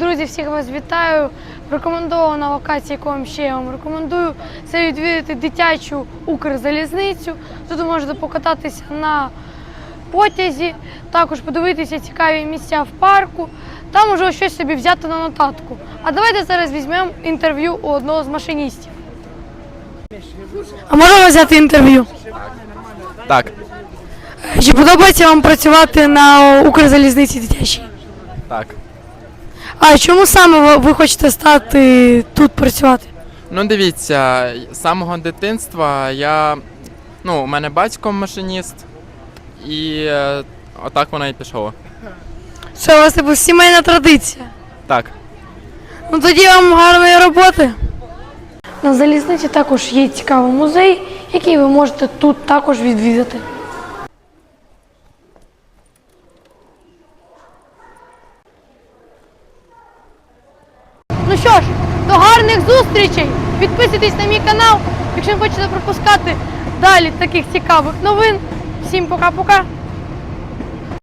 Друзі, всіх вас вітаю. Рекомендована локація, яку вам ще я вам рекомендую, це відвідати дитячу Укрзалізницю. Тут ви можете покататися на потязі, також подивитися цікаві місця в парку. Там можливо щось собі взяти на нотатку. А давайте зараз візьмемо інтерв'ю у одного з машиністів. А можемо взяти інтерв'ю? Так, Чи подобається вам працювати на Укрзалізниці дитячій? так. А чому саме ви- хочете стати тут працювати? Ну дивіться, з самого дитинства я. Ну, у мене батько машиніст, і е, отак воно і пішло. Це у вас типу сімейна традиція. Так. Ну тоді вам гарної роботи. На залізниці також є цікавий музей, який ви можете тут також відвідати. Ну що ж, до гарних зустрічей! Підписуйтесь на мій канал, якщо не хочете пропускати далі таких цікавих новин. Всім пока-пока!